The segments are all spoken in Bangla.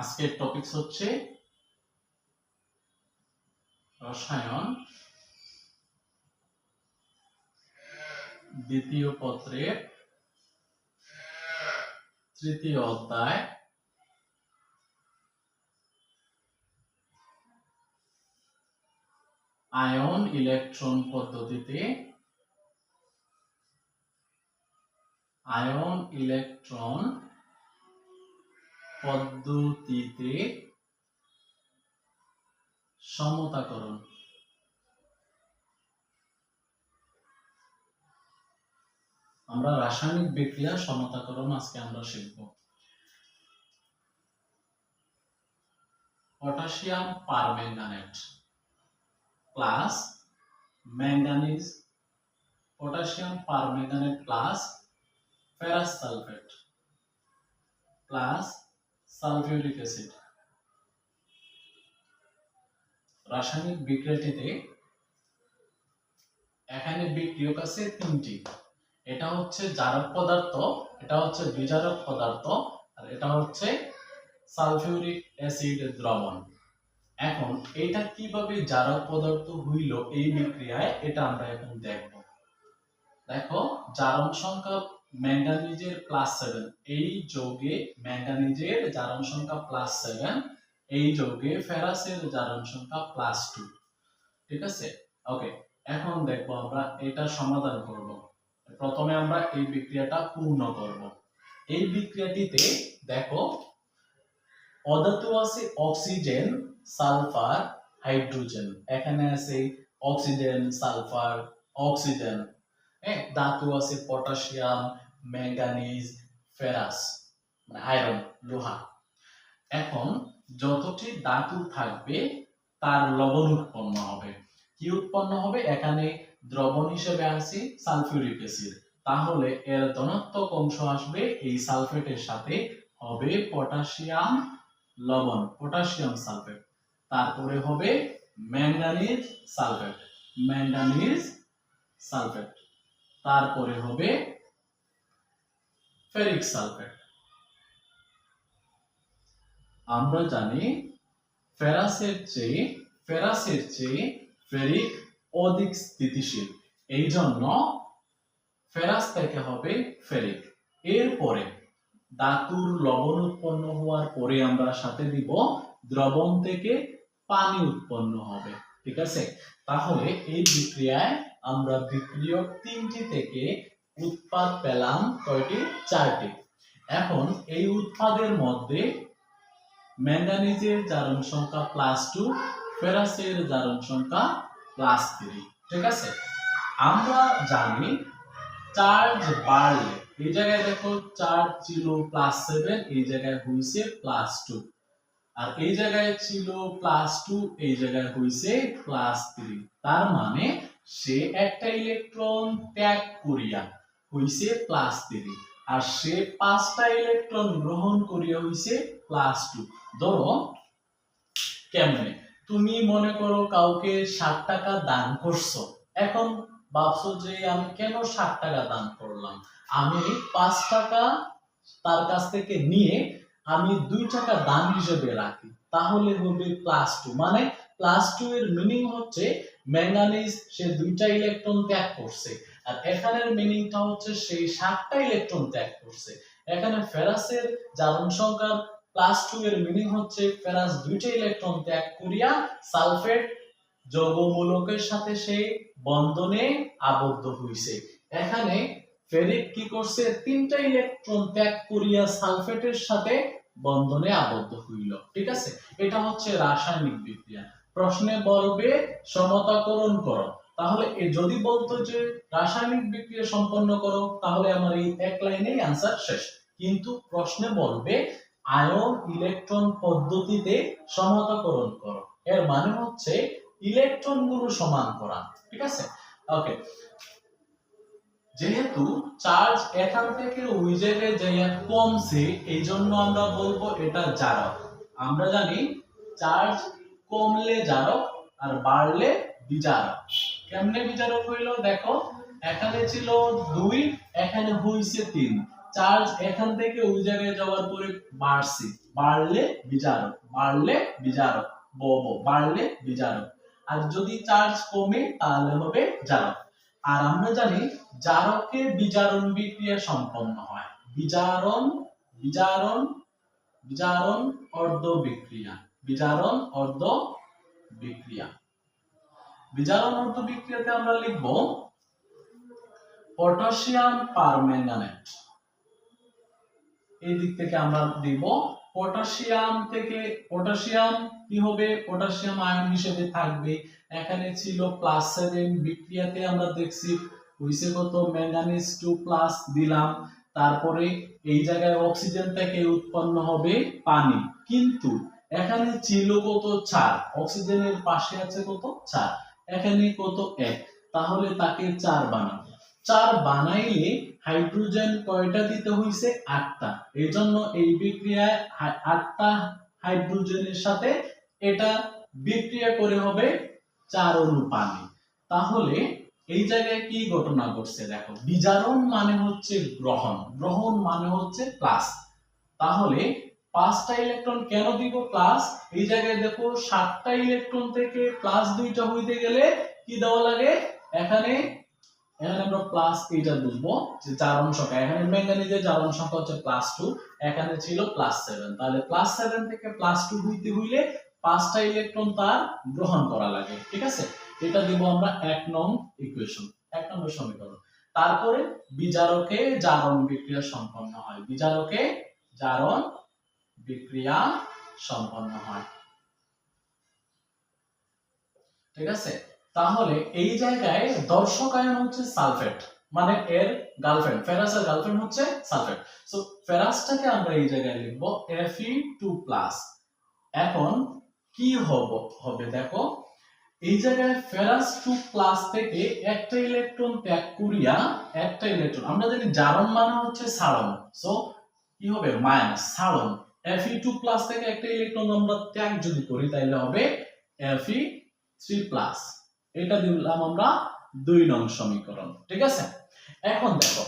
আজকের টপিকস হচ্ছে রসায়ন। দ্বিতীয় পত্রের তৃতীয় অধ্যায়। আয়ন ইলেকট্রন পদ্ধতিতে আয়ন ইলেকট্রন পদ্ধতিতে সমতাকরণ। আমরা রাসায়নিক বিক্রিয়া সমতাকরণ আজকে আমরা শিখব। Potassium permanganate plus manganese potassium permanganate plus ferrous sulphate plus sulphuric acid রাসায়নিক বিক্রিয়াটিতে এখানে বিক্রিয়ক আছে তিনটি। এটা হচ্ছে জারক পদার্থ, এটা হচ্ছে বিজারক পদার্থ, আর এটা হচ্ছে সালফিউরিক অ্যাসিড দ্রবণ। এখন এটা কীভাবে জারক পদার্থ হইল এই বিক্রিয়ায়, এটা আমরা এখন দেখব। দেখো, জারণ সংখ্যা ম্যাঙ্গানিজের প্লাস সেভেন এই যৌগে ম্যাঙ্গানিজের জারণ সংখ্যা প্লাস সেভেন এই যৌগে ফেরাসের জারণ সংখ্যা প্লাস টু ঠিক আছে? ওকে এখন দেখব আমরা এটা সমাধান করব। প্রথমে আমরা এই বিক্রিয়াটা পূর্ণ করব। এই বিক্রিয়াটিতে দেখো অধাতু আছে অক্সিজেন সালফার হাইড্রোজেন এখানে আছে অক্সিজেন সালফার অক্সিজেন হ্যাঁ ধাতু আছে পটাশিয়াম ম্যাঙ্গানিজ ফেরাস মানে আয়রন, লোহা। এখন যতটি ধাতু থাকবে, তার লবণ উৎপন্ন হবে। কি উৎপন্ন হবে? এখানে দ্রবণ হিসেবে আছে, সালফিউরিক অ্যাসিড। তাহলে এর ধনাত্মক অংশ আসবে? এই সালফেটের সাথে হবে পটাশিয়াম লবণ, পটাশিয়াম সালফেট। তারপরে হবে ম্যাঙ্গানিজ সালফেট ম্যাঙ্গানিজ সালফেট। তারপরে হবে ফেরিক সালফেট। আমরা জানি ফেরাসের চেয়ে ফেরাসের চেয়ে ফেরিক অধিক স্থিতিশীল। এই জন্য ফেরাস থেকে হবে ফেরিক। এরপরে ধাতুর লবণ উৎপন্ন হওয়ার পরে আমরা সাথে দিব দ্রবণ থেকে পানি উৎপন্ন হবে। ঠিক আছে? তাহলে এই বিক্রিয়ায় আমরা বিক্রিয়ক তিনটি থেকে উৎপাদ পেলাম কয়টি? চারটি। এখন এই উৎপাদের মধ্যে ম্যাঙ্গানিজের জারণ সংখ্যা প্লাস টু ফেরাসের জারণ সংখ্যা প্লাস থ্রি ঠিক আছে? আমরা জানি চার্জ বাড়লে, এই জায়গায় দেখো চার্জ ছিল প্লাস সেভেন এই জায়গায় হয়েছে প্লাস টু আর এই জায়গায় ছিল প্লাস টু এই জায়গায় হয়েছে প্লাস থ্রি তার মানে সে একটা ইলেকট্রন ত্যাগ করিয়া হইছে প্লাস থ্রি আর সে পাঁচটা ইলেকট্রন গ্রহণ করিয়া হইছে প্লাস টু। ধরো, কেমনে? তুমি মনে করো কাউকে ষাট টাকা দান করছ। এখন ভাবছ যে আমি কেন ষাট টাকা দান করলাম? আমি পাঁচ টাকা তার কাছ থেকে নিয়ে আমি দুই টাকা দান হিসেবে রাখি, তাহলে হবে প্লাস টু। মানে প্লাস টু এর মিনিং হচ্ছে ম্যাঙ্গানিজ সে দুইটা ইলেকট্রন ত্যাগ করছে। আর এখানের মিনিংটা হচ্ছে সেই সাতটা ইলেকট্রন ত্যাগ করছে। এখানে ফেরাসের জারণ সংখ্যার প্লাস টু এর মিনিং হচ্ছে ফেরাস দুইটা ইলেকট্রন ত্যাগ করিয়া সালফেট যৌগমূলকের সাথে সে বন্ধনে আবদ্ধ হইছে। এখানে ফেরিক কি করছে? তিনটা ইলেকট্রন ত্যাগ করিয়া সালফেটের সাথে বন্ধনে আবদ্ধ হইল। ঠিক আছে? এটা হচ্ছে রাসায়নিক বিক্রিয়া। প্রশ্নে বলবে সমতাকরণ করো। তাহলে যদি বলতো যে, রাসায়নিক বিক্রিয়া সম্পন্ন করো, তাহলে আমার এই এক লাইনেই আনসার শেষ। কিন্তু প্রশ্নে বলবে, আয়ন ইলেকট্রন পদ্ধতিতে সমতাকরণ করো। এর মানে হচ্ছে ইলেকট্রনগুলো সমান করা। ঠিক আছে? ওকে যেহেতু চার্জ এখান থেকে ওই যাইয়া কমছে এই জন্য আমরা বলব এটা জারক। আমরা জানি, চার্জ কমলে জারক আর বাড়লে বিজারক কেমনে বিজারক হইল? দেখো, এখানে ছিল দুই, এখানে হইছে তিন। চার্জ এখান থেকে ওই জায়গায় যাওয়ার পরে বাড়ছে। বাড়লে বিজারক বাড়লে বিজারক ব বাড়লে বিজারক আর যদি চার্জ কমে, তাহলে হবে জারক। আর আমরা জানি জারকে বিজারণ বিক্রিয়া সম্পন্ন হয়। বিজারণ বিজারণ বিজারণ অর্ধ বিক্রিয়া বিজারণ অর্ধ বিক্রিয়া। বিজারণ অর্ধ বিক্রিয়াতে আমরা লিখব পটাশিয়াম পারম্যাঙ্গানেট। এই দিক থেকে আমরা দিব পটাশিয়াম থেকে পটাশিয়াম কি হবে? পটাশিয়াম আয়ন হিসেবে থাকবে। এখানে ছিল প্লাস সেভেন বিক্রিয়াতে আমরা দেখছি হইছে কত ম্যাঙ্গানিজ টু প্লাস দিলাম। তারপরে এই জায়গায় অক্সিজেন থেকে উৎপন্ন হবে পানি। কিন্তু এখানে ছিল কত? চার। অক্সিজেনের পাশে আছে কত? চার। এখানে কত? এক। তাহলে তাকে চার বানাবো। চার বানাইলে হাইড্রোজেন কয়টা দিতে হইছে? আটটা। এই জন্য এই বিক্রিয়ায় আটটা হাইড্রোজেনের সাথে এটা বিক্রিয়া করে হবে চার অণু তাহলে এই জায়গায় কি ঘটনা ঘটছে? দেখো, বিজারণ মানে হচ্ছে গ্রহণ। গ্রহণ মানে হচ্ছে প্লাস তাহলে পাঁচটা ইলেকট্রন কেন দিব প্লাস এই জায়গায় দেখো সাতটা ইলেকট্রন থেকে প্লাস দুইটা হইতে গেলে কি দেওয়া লাগে? এখানে এখানে আমরা প্লাস এইটা বুঝব যে জারণ সংখ্যা এখানে ম্যাঙ্গানিজের হচ্ছে প্লাস টু এখানে ছিল প্লাস সেভেন তাহলে প্লাস সেভেন থেকে প্লাস টু হইতে হইলে পাঁচটা ইলেকট্রন তার গ্রহণ করা লাগে, ঠিক আছে? এটা দিব আমরা এক নং ইকুয়েশন এক নম্বর সমীকরণ। তারপরে বিজারকে জারণ বিক্রিয়া সম্পন্ন হয়। বিজারকে জারণ বিক্রিয়া সম্পন্ন হয়। ঠিক আছে? তাহলে এই জায়গায় দর্শক আয়ন হচ্ছে সালফেট মানে এর গার্লফ্রেন্ড ফেরাসের গার্লফ্রেন্ড হচ্ছে সালফেট। সো ফেরাসটাকে আমরা এই জায়গায় লিখব Fe2+ এখন কি হবে হবে দেখো, এই জায়গায় ফেরাস টু প্লাস থেকে একটা ইলেকট্রন ত্যাগ করিয়া একটা ইলেকট্রন আমরা জানি জারণ মানে হচ্ছে সারণ। সো কি হবে? মাইনাস সারণ। Fe2 টু প্লাস থেকে একটা ইলেকট্রন আমরা ত্যাগ যদি করি তাহলে হবে Fe থ্রি প্লাস এটা দিলাম আমরা দুই নং সমীকরণ, ঠিক আছে? এখন দেখো,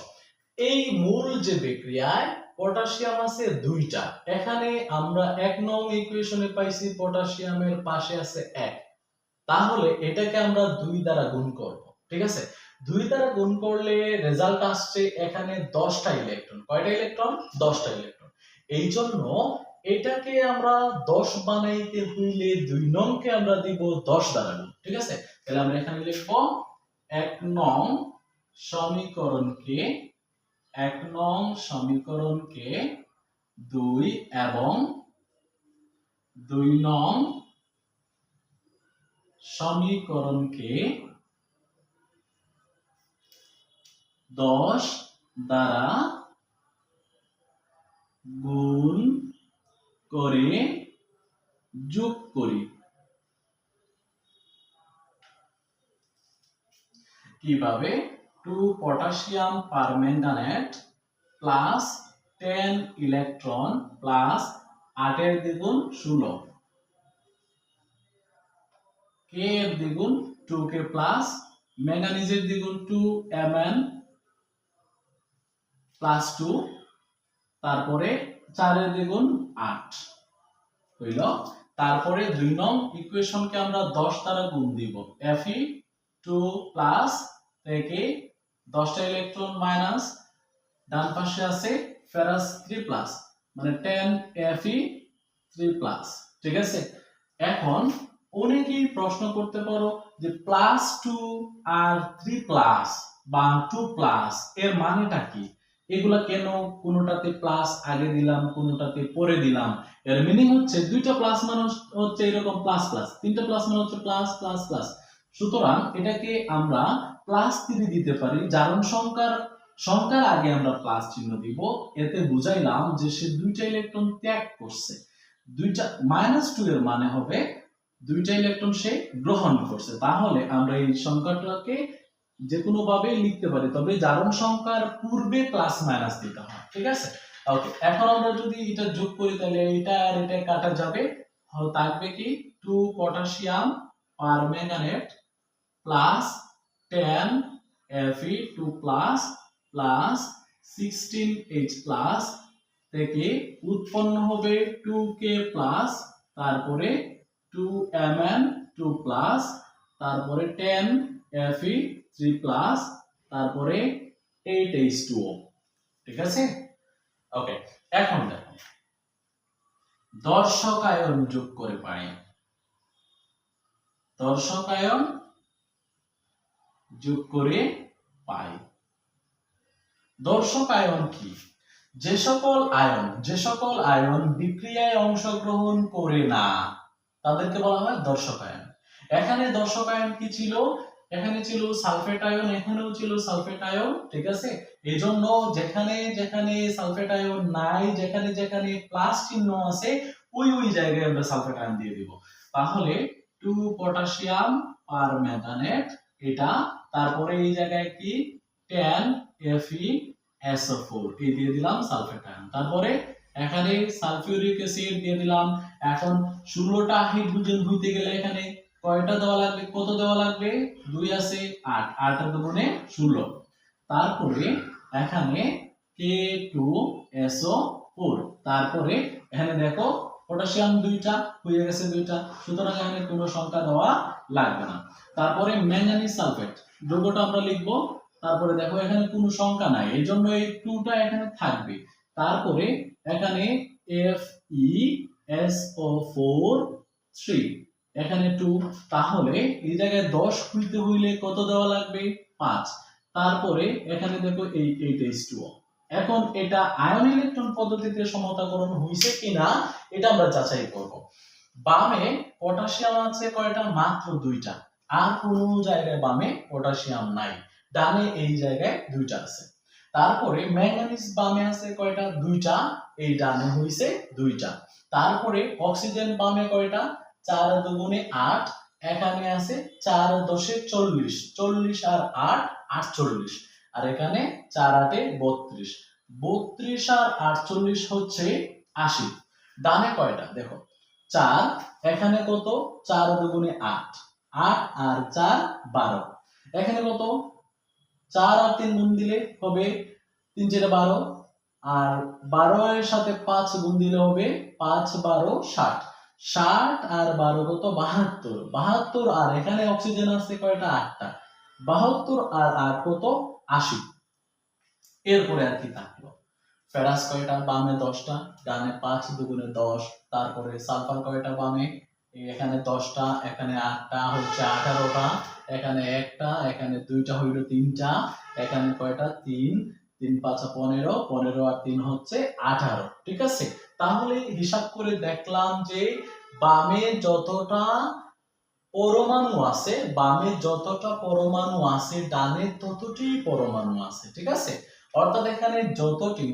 এই মূল যে বিক্রিয়ায় পটাশিয়াম আছে দুইটা, এখানে আমরা এক নং ইকুয়েশনে পাইছি পটাশিয়ামের পাশে আছে এক। তাহলে এটাকে আমরা দুই দ্বারা গুণ করব, ঠিক আছে? দুই দ্বারা গুণ করলে রেজাল্ট আসছে এখানে দশটা ইলেকট্রন কয়টা ইলেকট্রন দশটা ইলেকট্রন এই জন্য এটাকে আমরা দশ বানাইতে হইলে দুই নংকে আমরা দিব দশ দ্বারা ঠিক আছে? তাহলে আমরা এখানে লিখব এক নং সমীকরণকে, এক নং সমীকরণকে দুই এবং দুই নং সমীকরণকে দশ দ্বারা গুণ করে যোগ করি। কীভাবে? Two potassium permanganate plus ten electron plus আটের দ্বিগুণ ষোলো। কে এর দ্বিগুণ টু কে প্লাস ম্যাঙ্গানিজের দ্বিগুণ two M N plus two তারপরে চারের দ্বিগুণ আট হইল। তারপরে দুই নং ইকুয়েশনকে আমরা দশ দ্বারা গুণ দিব। এফি টু প্লাস থেকে দশটা ইলেকট্রন মাইনাস ডান পাশে আছে ফেরাস থ্রি প্লাস মানে ten F E three plus ঠিক আছে? এখন অনেকেই প্রশ্ন করতে পারো যে প্লাস টু আর থ্রি প্লাস বা টু প্লাস এর মানেটা কি? এগুলা কেন কোনোটাতে প্লাস আগে দিলাম, কোনোটাতে পরে দিলাম? এর মিনিং হচ্ছে দুইটা প্লাস মানে হচ্ছে এরকম প্লাস প্লাস তিনটা প্লাস মানে হচ্ছে প্লাস প্লাস প্লাস সুতরাং এটাকে আমরা প্লাস থ্রি দিতে পারি, জারণ সংখ্যার সংখ্যার আগে আমরা প্লাস চিহ্ন দিব, এতে বুঝাইলাম যে সে দুইটা ইলেকট্রন ত্যাগ করছে। দুইটা মাইনাস টু এর মানে হবে দুইটা ইলেকট্রন সে গ্রহণ করছে। তাহলে আমরা এই সংখ্যাটাকে যে কোনো ভাবে লিখতে পারি। তবে জারণ সংখ্যার পূর্বে প্লাস মাইনাস দিতে হয়, ঠিক আছে? ওকে এখন আমরা যদি এটা যোগ করি, তাহলে এটা আর এটা কাটা যাবে। থাকবে কি? Two potassium permanganate plus ten F E two plus plus sixteen H plus থেকে উৎপন্ন হবে টু কে প্লাস তারপরে two M N two plus তারপরে ten F E three plus তারপরে এইট এইচ টু ও ঠিক আছে? ওকে এখন দেখো। দর্শকায়ন যোগ করে পাই। দর্শকায়ন যোগ করে পাই। দর্শকায়ন কি? যে সকল আয়ন, যে সকল আয়ন বিক্রিয়ায় অংশগ্রহণ করে না, তাদেরকে বলা হয় দর্শকায়ন। এখানে দর্শকায়ন কি ছিল? এখানে ছিল সালফেট আয়ন, এখানেও ছিল সালফেট আয়ন, ঠিক আছে? এই জন্য যেখানে যেখানে সালফেট আয়ন নাই, যেখানে যেখানে প্লাস চিহ্ন আছে, ওই ওই জায়গায় আমরা সালফেট আয়ন দিয়ে দিব। তাহলে টু পটাশিয়াম পার ম্যাঙ্গানেট এটা তারপরে এই জায়গায় কি? টেন এফি ফোর এই দিয়ে দিলাম সালফেট আয়ন। তারপরে এখানে সালফিউরিক অ্যাসিড দিয়ে দিলাম। এখন ষোলোটা হাইড্রোজেন হইতে গেলে এখানে কয়টা দেওয়া লাগবে? কত দেওয়া লাগবে? দুই আছে আট। আট দুগুণে ষোলো। তারপরে এখানে কে টু এসও ফোর। তারপরে এখানে দেখো, পটাশিয়াম দুইটা, হয়ে গেছে দুইটা। সুতরাং এখানে কোনো সংখ্যা দেওয়া লাগবে না। তারপরে ম্যাঙ্গানিজ সালফেট। যৌগটা আমরা লিখব। তারপরে দেখো, এখানে কোনো সংখ্যা নাই। এই জন্য এই টুটা এখানে থাকবে। তারপরে এখানে F E S O four three এখানে টু তাহলে এই জায়গায় দশ খুলতে হইলে কত দেওয়া লাগবে? পাঁচ। তারপরে এখানে দেখো এই এইট এইচ টু এখন এটা আয়ন ইলেকট্রন পদ্ধতিতে সমতাকরণ হয়েছে কিনা, এটা আমরা যাচাই করব। বামে পটাশিয়াম আছে কয়টা? মাত্র দুইটা। আর কোনো জায়গায় বামে পটাশিয়াম নাই। ডানে এই জায়গায় দুইটা আছে। তারপরে ম্যাঙ্গানিজ বামে আছে কয়টা? দুইটা। এই ডানে হইছে দুইটা। তারপরে অক্সিজেন বামে কয়টা? চার দুগুণে আট, এখানে আছে চার দশে চল্লিশ চল্লিশ আর আট, আটচল্লিশ। আর এখানে চার আটে বত্রিশ। বত্রিশ আর আটচল্লিশ হচ্ছে আশি। ডানে কয়টা? দেখো, চার, এখানে কত? চার দুগুণে আট। আট আর চার বারো। এখানে কত? চার আর তিন গুণ দিলে হবে তিন চারে বারো। আর বারো এর সাথে পাঁচ গুণ দিলে হবে পাঁচ বারো ষাট। ষাট আর বারো কত? বাহাত্তর। বাহাত্তর আর এখানে অক্সিজেন আছে কয়টা? আটটা। বাহাত্তর আর আট কত? আশি। এরপরে আর কি থাকল? ফেরাস কয়টা? বামে দশটা, ডানে পাঁচ, দুগুণে দশ। তারপরে সালফার কয়টা বামে? এখানে দশটা, এখানে আটটা, হচ্ছে আঠারোটা। এখানে একটা, এখানে দুইটা হইল তিনটা। এখানে কয়টা? তিন। তিন পাঁচা পনেরো। পনেরো আর তিন হচ্ছে আঠারো। ঠিক আছে? তাহলে হিসাব করে দেখলাম যে বামে যতটা পরমাণু আছে, বামে যতটা পরমাণু আছে, ডানে ততটি পরমাণু আছে, ঠিক আছে? অর্থাৎ এখানে যতটি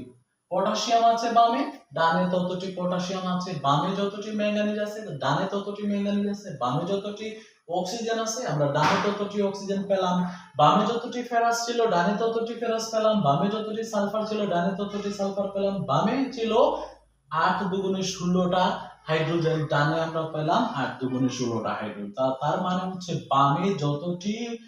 পটাশিয়াম আছে বামে, ডানে ততটি পটাশিয়াম আছে, বামে যতটি ম্যাঙ্গানিজ আছে, ডানে ততটি ম্যাঙ্গানিজ আছে, বামে যতটি অক্সিজেন আছে, আমরা ডানে ততটি অক্সিজেন পেলাম, বামে যতটি ফেরাস ছিল, ডানে ততটি ফেরাস পেলাম, বামে যতটি সালফার ছিল, ডানে ততটি সালফার পেলাম, বামে ছিল আট দুগুণে ষোলোটা হাইড্রোজেন ডানে আমরা পেলাম আট দুগুণে ষোলোটা হাইড্রোজেন। তার মানে হচ্ছে বামে যতটি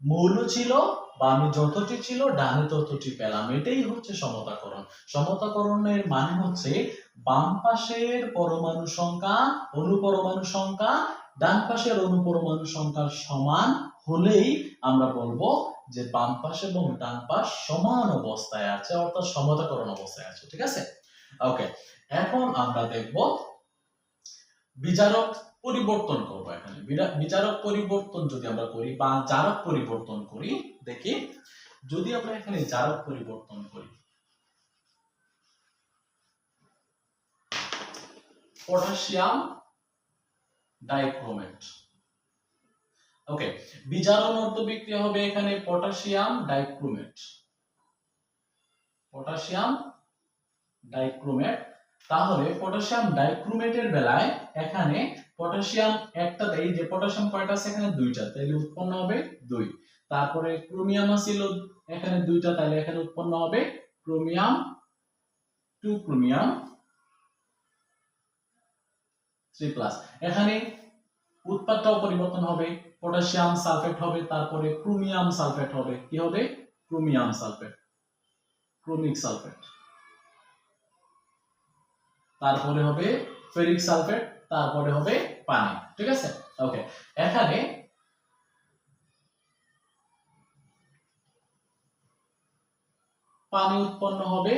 মৌল ছিল, বামে যতটি ছিল, ডানে ততটি পেলাম। এটাই হচ্ছে সমতাকরণ। সমতাকরণের মানে হচ্ছে বাম পাশের পরমাণু সংখ্যা, অনুপরমাণু সংখ্যা, ডান পাশের অনুপরমাণু সংখ্যার সমান হলেই আমরা বলব যে বাম পাশ এবং ডান পাশ সমান অবস্থায় আছে, অর্থাৎ সমতাকরণ অবস্থায় আছে। ঠিক আছে? ওকে এখন আমরা দেখব বিচারক পরিবর্তন করব এখানে। বিচারক পরিবর্তন যদি আমরা করি বা জারক পরিবর্তন করি, দেখি। যদি আমরা এখানে জারক পরিবর্তন করি, পটাশিয়াম ডাইক্রোমেট। ওকে বিজারণ অর্থ বিক্রিয়া হবে এখানে পটাশিয়াম ডাইক্রোমেট। পটাশিয়াম ডাইক্রোমেট তাহলে পটাশিয়াম ডাইক্রোমেটের বেলায় এখানে পটাশিয়াম একটা, এই যে পটাশিয়াম কয়টা আছে এখানে দুইটা তাহলে উৎপন্ন হবে দুই। তারপরে ক্রোমিয়াম ছিল এখানে দুইটা তাহলে এখানে উৎপন্ন হবে chromium two chromium three plus এখানে উৎপাদটাও পরিবর্তন হবে পটাশিয়াম সালফেট হবে, তারপরে ক্রোমিয়াম সালফেট হবে, কি হবে? ক্রোমিয়াম সালফেট ক্রোমিক সালফেট তারপরে হবে ফেরিক সালফেট, তারপরে হবে পানি, ঠিক আছে? ওকে এখানে পানি উৎপন্ন হবে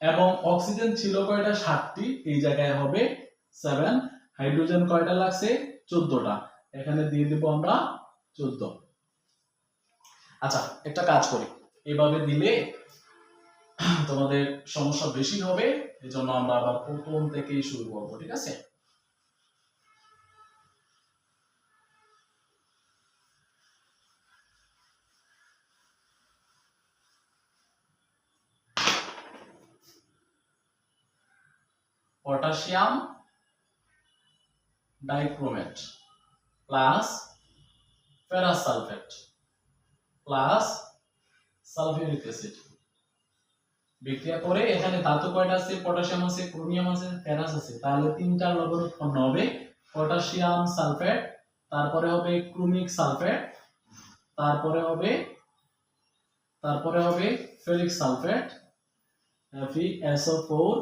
এবং অক্সিজেন ছিল কয়টা? সাতটি। এই জায়গায় হবে সেভেন হাইড্রোজেন কয়টা লাগছে? চোদ্দটা। এখানে দিয়ে দিব আমরা চোদ্দ। আচ্ছা একটা কাজ করি। এভাবে দিলে তোমাদের সমস্যা বেশি হবে, এজন্য আমরা আবার প্রথম থেকেই শুরু করব, ঠিক আছে? Potassium dichromate plus ferrous sulphate plus sulphuric acid. বিক্রিয়া করে, এখানে ধাতু কয়টা আছে? পটাশিয়াম আছে, ক্রোমিয়াম আছে, ফেরাস আছে। তাহলে তিনটা লবণ উৎপন্ন হবে। পটাশিয়াম সালফেট, তারপরে হবে ক্রোমিক সালফেট, তারপরে হবে তারপরে হবে ফেরিক সালফেট FeSO4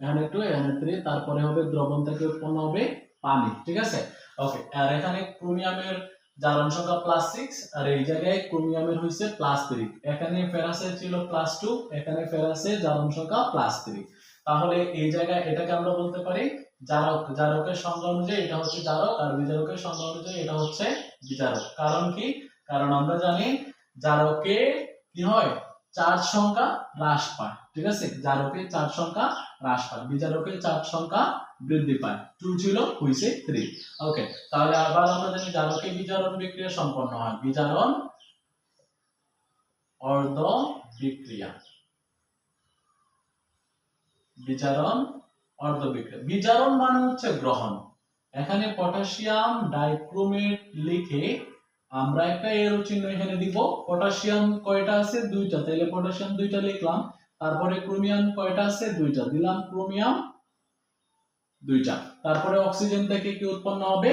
এখানে টু এখানে থ্রি তারপরে হবে দ্রবণ থেকে উৎপন্ন হবে পানি, ঠিক আছে? ওকে আর এখানে ক্রোমিয়ামের জারণ সংখ্যা প্লাস সিক্স আর এই জায়গায় ক্রোমিয়ামের হয়েছে প্লাস থ্রি এখানে ফেরাসের ছিল প্লাস টু এখানে ফেরাসে জারণ সংখ্যা প্লাস থ্রি তাহলে এই জায়গায় এটাকে আমরা বলতে পারি জারক। জারকের সংখ্যা অনুযায়ী এটা হচ্ছে জারক, আর বিজারকের সংখ্যা অনুযায়ী এটা হচ্ছে বিজারক। কারণ কি? কারণ আমরা জানি জারকে কি হয়? চার সংখ্যা হ্রাস পায়, ঠিক আছে? জারকে চার সংখ্যা হ্রাস পায় বিজারকে চার সংখ্যা বৃদ্ধি পায়। টু ছিল হইছে থ্রি ওকে তাহলে আবার আমরা জানি জারকে বিজারণ বিক্রিয়া সম্পন্ন হয়। বিজারণ অর্ধ বিক্রিয়া। বিজারণ অর্ধ বিক্রিয়া। বিজারণ মানে হচ্ছে গ্রহণ। এখানে পটাশিয়াম ডাইক্রোমেট লিখে আমরা একটা এরো চিহ্ন এখানে দিব। পটাশিয়াম কয়টা আছে? দুইটা। তাহলে পটাশিয়াম দুইটা লিখলাম। তারপরে ক্রোমিয়াম কয়টা আছে? দুইটা। দিলাম ক্রোমিয়াম দুইটা। তারপরে অক্সিজেন থেকে কি উৎপন্ন হবে?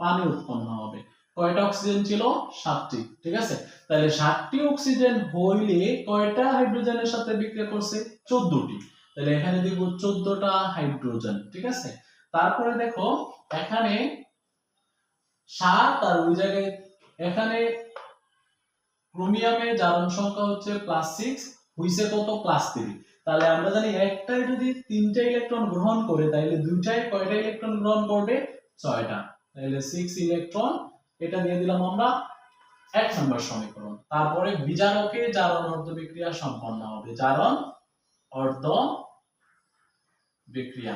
পানি উৎপন্ন হবে। কয়টা অক্সিজেন ছিল? সাতটি। ঠিক আছে? তাহলে সাতটি অক্সিজেন হইলে কয়টা হাইড্রোজেনের সাথে বিক্রিয়া করছে? চোদ্দটি। তাহলে এখানে দিব চোদ্দটা হাইড্রোজেন ঠিক আছে? তারপরে দেখো, এখানে সাত আর ওই জায়গায় এখানে ক্রোমিয়ামে জারণ সংখ্যা হচ্ছে প্লাস সিক্স হুইসে কত? প্লাস থ্রি তাহলে আমরা জানি একটাই যদি তিনটা ইলেকট্রন গ্রহণ করে, তাহলে দুইটায় কয়টা ইলেকট্রন গ্রহণ করবে? ছয়টা। তাহলে সিক্স ইলেকট্রন এটা দিয়ে দিলাম আমরা এক নম্বর সমীকরণ। তারপরে বিজারকে জারণ অর্ধ বিক্রিয়া সম্পন্ন হবে। জারণ অর্ধ বিক্রিয়া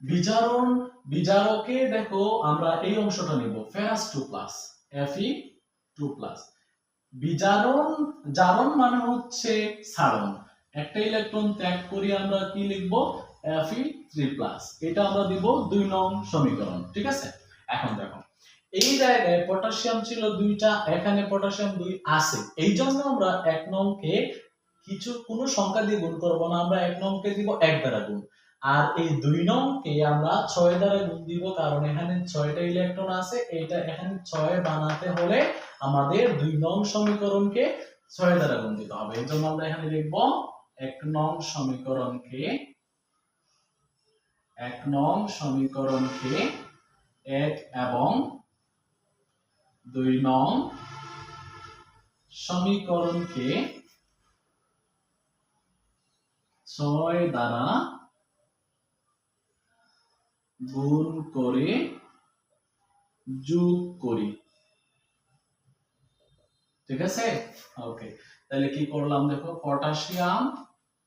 বিজারণ, বিজারকে দেখো আমরা এই অংশটা নিব। Ferrous two plus F E two plus বিজারণ, জারণ মানে হচ্ছে সারণ। একটা ইলেকট্রন ত্যাগ করি আমরা কি লিখব? এফই থ্রি প্লাস এটা আমরা দিব দুই নং সমীকরণ, ঠিক আছে? এখন দেখো, এই জায়গায় পটাশিয়াম ছিল দুইটা, এখানে পটাশিয়াম দুই আছে। এই জন্য আমরা এক নংকে কিছু, কোনো সংখ্যা দিয়ে গুণ করব না। আমরা এক নংকে দিব এক দ্বারা গুণ। আর এই দুই নংকে আমরা ছয় দ্বারা গুণ দিব, কারণ এখানে ছয়টা ইলেকট্রন আছে, এটা এখানে ছয় বানাতে হলে আমাদের দুই নং সমীকরণকে ছয় দ্বারা গুণ দিতে হবে। এই জন্য আমরা এখানে লিখব এক নং সমীকরণকে, এক নং সমীকরণকে এক এবং দুই নং সমীকরণকে ছয় দ্বারা গুণ করে যোগ করি। ঠিক আছে? ওকে তাহলে কি করলাম দেখো? Potassium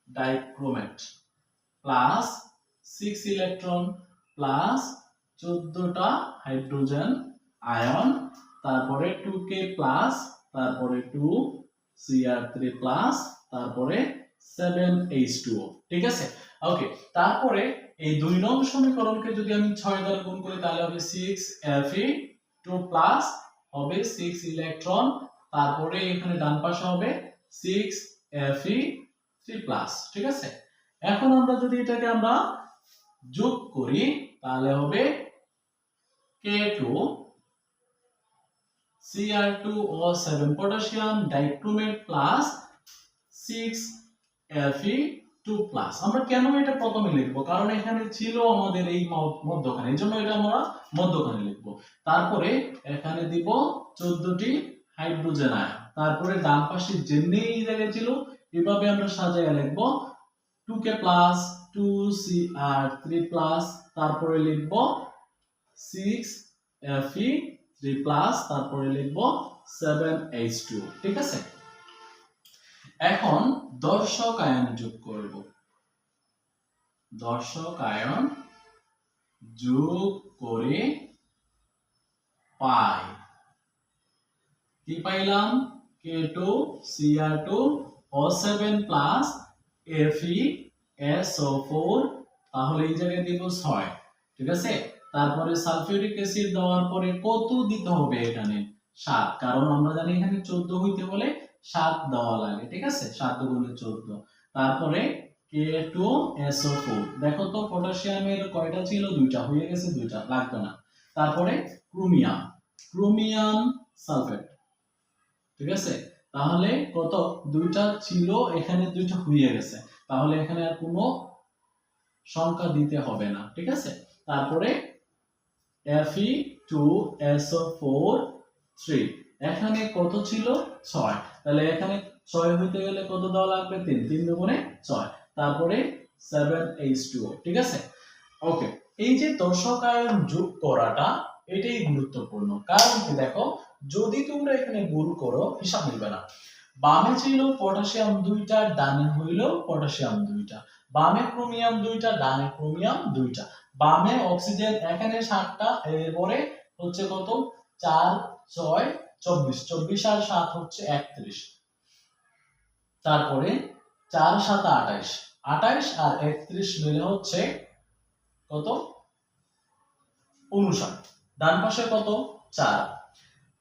dichromate plus six electron plus চোদ্দটা হাইড্রোজেন আয়ন, তারপরে টু কে প্লাস তারপরে two C R three plus তারপরে সেভেন এইচ টু ঠিক আছে? ওকে তারপরে এই দুই নং সমীকরণকে যদি আমি ছয় দ্বারা গুণ করি, তাহলে হবে six F E two plus হবে সিক্স ইলেকট্রন তারপরে এখানে ডান পাশে হবে সিক্স এফি থ্রি প্লাস ঠিক আছে? এখন আমরা যদি এটাকে আমরা যোগ করি, তাহলে হবে K two Cr2O7 potassium dichromate plus 6 Fe2 plus আমরা কেন এটা প্রথমে লিখব? কারণ এখানে ছিল আমাদের এই মধ্যখানে। এই জন্য এটা আমরা মধ্যখানে লিখব। তারপরে এখানে দিব 14টি হাইড্রোজেন আয়ন তারপরে ডান পাশে যেমনি, এই জায়গায় ছিল, এভাবে আমরা সাজায় লিখব। 2k প্লাস 2Cr3 প্লাস তারপরে লিখব 6 Fe3 প্লাস তারপরে লিখব 7H2 ঠিক আছে? এখন দর্শক আয়ন যোগ করব। দর্শক আয়ন যোগ করে পাই। কি পাইলাম? K2 Cr2 O7 plus Fe SO4 তাহলে এই জায়গায় দিব ছয়, ঠিক আছে? তারপরে সালফিউরিক অ্যাসিড দেওয়ার পরে কত দিতে হবে এখানে? সাত, কারণ আমরা জানি এখানে 14 হইতে হলে 7 দেওয়া লাগে, ঠিক আছে? সাত গুণে 14 তারপরে K2SO4 দেখো তো, পটাশিয়ামের কয়টা ছিল? দুইটা। হয়ে গেছে দুইটা, লাগবে না। তারপরে ক্রোমিয়াম। Chromium sulphate. ঠিক আছে? তাহলে কত? দুইটা ছিল, এখানে দুইটা হয়ে গেছে। তাহলে এখানে আর কোনো সংখ্যা দিতে হবে না, ঠিক আছে? তারপরে Fe2SO4 3 এখানে কত ছিল? 6 তাহলে এখানে 6 হইতে গেলে কত দেওয়া লাগবে? 3 3 দুগুণে 6 তারপরে 7H2O ঠিক আছে? ওকে এই যে দর্শকায়ন যোগ করাটা, এটাই গুরুত্বপূর্ণ। কারণ কি দেখো, যদি তোমরা এখানে ভুল করো, হিসাব মিলবে না। বামে ছিল পটাশিয়াম দুইটা, ডানে হইল পটাশিয়াম দুইটা। বামে ক্রোমিয়াম দুইটা, ডানে ক্রোমিয়াম দুইটা। বামে অক্সিজেন এখানে সাতটা এরপরে হচ্ছে কত? চার, ছয় চব্বিশ চব্বিশ আর সাত হচ্ছে একত্রিশ। তারপরে চার, সাত, আঠাইশ। আঠাইশ আর একত্রিশ মিলে হচ্ছে কত? উনষাট। ডান পাশে কত? চার।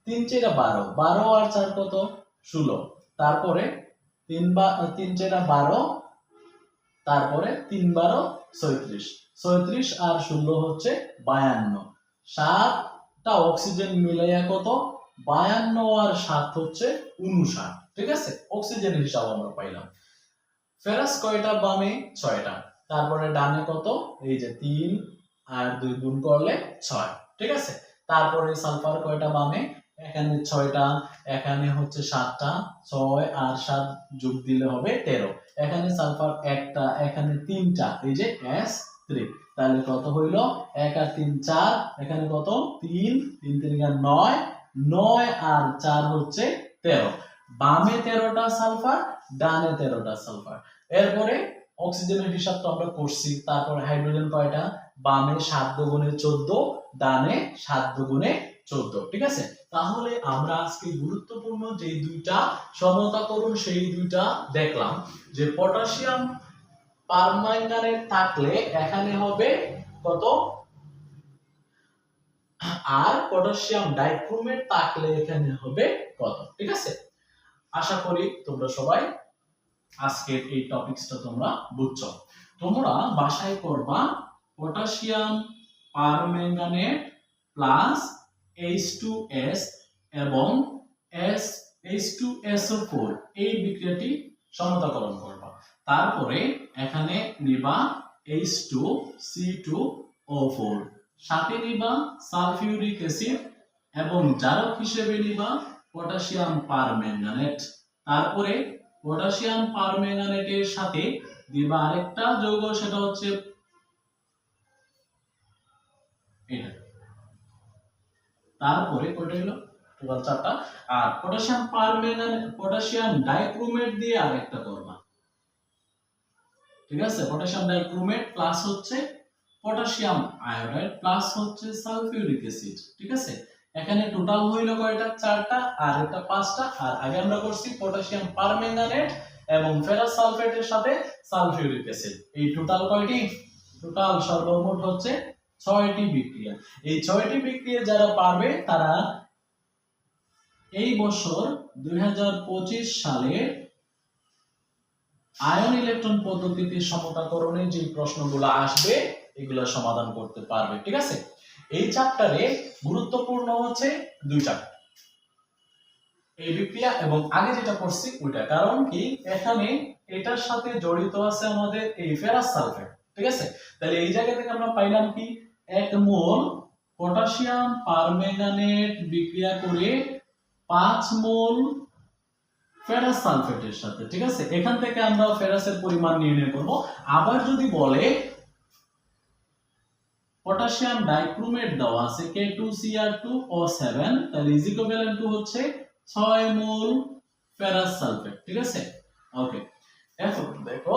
তিন চেরা বারো। বারো আর চার কত? ষোলো। তারপরে তিন বা, তিন চেরা বারো, তারপরে তিন বারো, ছয়ত্রিশ। ছয়ত্রিশ আর ষোলো হচ্ছে বায়ান্ন। সাতটা অক্সিজেন মিলাইয়া কত? বায়ান্ন আর সাত হচ্ছে উনষাট ঠিক আছে? অক্সিজেন হিসাব আমরা পাইলাম। ফেরাস কয়টা বামে? ছয়টা। তারপরে ডানে কত? এই যে তিন আর দুই গুণ করলে ছয়, ঠিক আছে? তারপরে সালফার কয়টা বামে? এখানে ছয়টা, এখানে হচ্ছে সাতটা, ছয় আর সাত যোগ দিলে হবে তেরো। এখানে সালফার একটা, এখানে তিনটা, এই যে এস থ্রি। তাহলে কত হইল? এক আর তিন চার, এখানে কত? তিন তিন তিন নয় নয় আর চার হচ্ছে তেরো। বামে তেরোটা সালফার, ডানে তেরোটা সালফার। এরপরে অক্সিজেনের হিসাব তো আমরা করছি, তারপরে হাইড্রোজেন কয়টা? বামে সাত দুগুণে চোদ্দ, ডানে সাত দুগুণে চোদ্দ, ঠিক আছে? তাহলে আমরা আজকে গুরুত্বপূর্ণ যে দুইটা সমতাকরণ সেই দুইটা দেখলাম যে পটাশিয়াম পারম্যাঙ্গানেট থাকলে এখানে হবে কত? আর পটাশিয়াম ডাইক্রোমেট থাকলে এখানে হবে কত? ঠিক আছে? আশা করি তোমরা সবাই আজকের এই টপিকসটা তোমরা বুঝছ। তোমরা বাসায় করবা পটাশিয়াম, পারম্যাঙ্গানেট প্লাস H2S এবং S H2SO4 এই বিক্রিয়াটি সমতাকরণ করবা। তারপরে এখানে নিবা H2C2O4 সাথে নিবা সালফিউরিক অ্যাসিড এবং জারক হিসেবে নিবা পটাশিয়াম পারম্যাঙ্গানেট। তারপরে পটাশিয়াম পারম্যাঙ্গানেটের সাথে দিবা আরেকটা যৌগ, সেটা হচ্ছে এটা। তারপরে কয়টা হলো? টোটাল চারটা। আর পটাশিয়াম পারম্যাঙ্গানেট পটাশিয়াম ডাইক্রোমেট দিয়ে আরেকটা করবা। ঠিক আছে? পটাশিয়াম ডাইক্রোমেট প্লাস হচ্ছে পটাশিয়াম আয়োডাইড প্লাস হচ্ছে সালফিউরিক অ্যাসিড, ঠিক আছে? এখানে টোটাল হইল কয়টা? চারটা, আর এটা পাঁচটা, আর আগে আমরা করছি পটাশিয়াম পারম্যাঙ্গানেট এবং ফেরাস সালফেটের সাথে সালফিউরিক অ্যাসিড। এই টোটাল কয়টি? টোটাল সর্বমোট হচ্ছে ছয়টি বিক্রিয়া। এই ছয়টি বিক্রিয়া যারা পারবে, তারা এই বছর দুই হাজার পঁচিশ সালে আয়ন ইলেকট্রন পদ্ধতিতে সমতাকরণে যে প্রশ্নগুলো আসবে এগুলো সমাধান করতে পারবে, ঠিক আছে? এই চ্যাপ্টারে গুরুত্বপূর্ণ হচ্ছে দুইটা এই বিক্রিয়া এবং আগে যেটা করছি ওইটা। কারণ কি? এখানে এটার সাথে জড়িত আছে আমাদের এই ফেরাস সালফেট ঠিক আছে? তাহলে এই জায়গা থেকে আমরা পাইলাম কি? এক মোল পটাশিয়াম পারম্যাঙ্গানেট বিক্রিয়া করে পাঁচ মোল ফেরাস সালফেটের সাথে, ঠিক আছে? এখান থেকে আমরা ফেরাসের পরিমাণ নির্ণয় করব। আবার যদি বলে পটাশিয়াম ডাইক্রোমেট দেওয়া আছে K2Cr2O7 তাহলে ইজ ইকুইভ্যালেন্ট টু হচ্ছে 6 মোল ফেরাস সালফেট ঠিক আছে? ওকে এখন দেখো,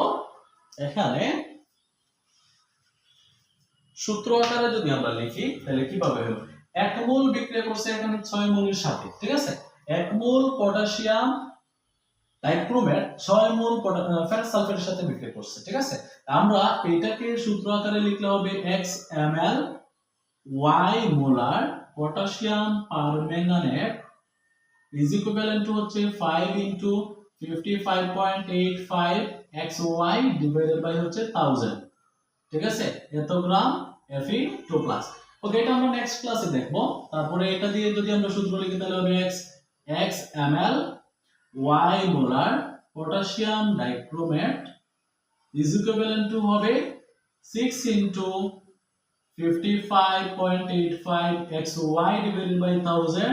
এখানে সূত্র আকারে যদি আমরা লিখি, তাহলে কীভাবে হলো? এক মোল বিক্রিয়া করছে এখানে ছয় মোলের সাথে, ঠিক আছে? এক mole potassium dichromate 6 mole ferrous সালফেটের সাথে বিক্রিয়া করছে, ঠিক আছে? আমরা এটাকে সূত্র আকারে লিখলে হবে x ml y molar potassium permanganate is equivalent to হচ্ছে 5 ইনটু 55.85 xy ডিভাইডেড বাই হচ্ছে 1000 ঠিক আছে? এত গ্রাম Fe2 প্লাস ওকে এটা আমরা নেক্সট ক্লাসে দেখব। তারপরে এটা দিয়ে যদি আমরা সূত্র লিখি, তাহলে হবে x x ml y molar potassium dichromate is equivalent to হবে 6 into 55.85 xy divided by 1000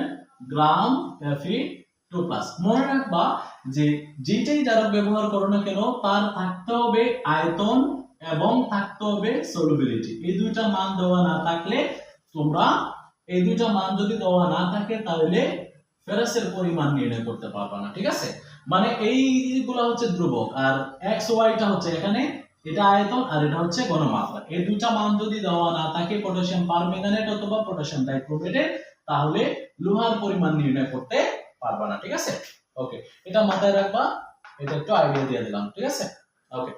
gram Fe2 plus মনে রাখবা যে যেটাই যারা ব্যবহার করো না কেন, তার থাকতে হবে আয়তন এবং থাকতে হবে সলিবিলিটি এই দুইটা মান দেওয়া না থাকলে তোমরা, এই দুইটা মান যদি দেওয়া না থাকে, তাহলে ফেরাসের পরিমাণ নির্ণয় করতে পারবা না, ঠিক আছে? মানে এইগুলা হচ্ছে ধ্রুবক, আর এক্স ওয়াইটা হচ্ছে এখানে, এটা আয়তন আর এটা হচ্ছে ঘনমাত্রা। এই দুইটা মান যদি দেওয়া না থাকে পটাশিয়াম পারম্যাঙ্গানেট অথবা পটাশিয়াম ডাইক্রোমেটে তাহলে লোহার পরিমাণ নির্ণয় করতে পারবা না, ঠিক আছে? ওকে এটা মাথায় রাখবা, এটা একটু আইডিয়া দিয়ে দিলাম, ঠিক আছে? ওকে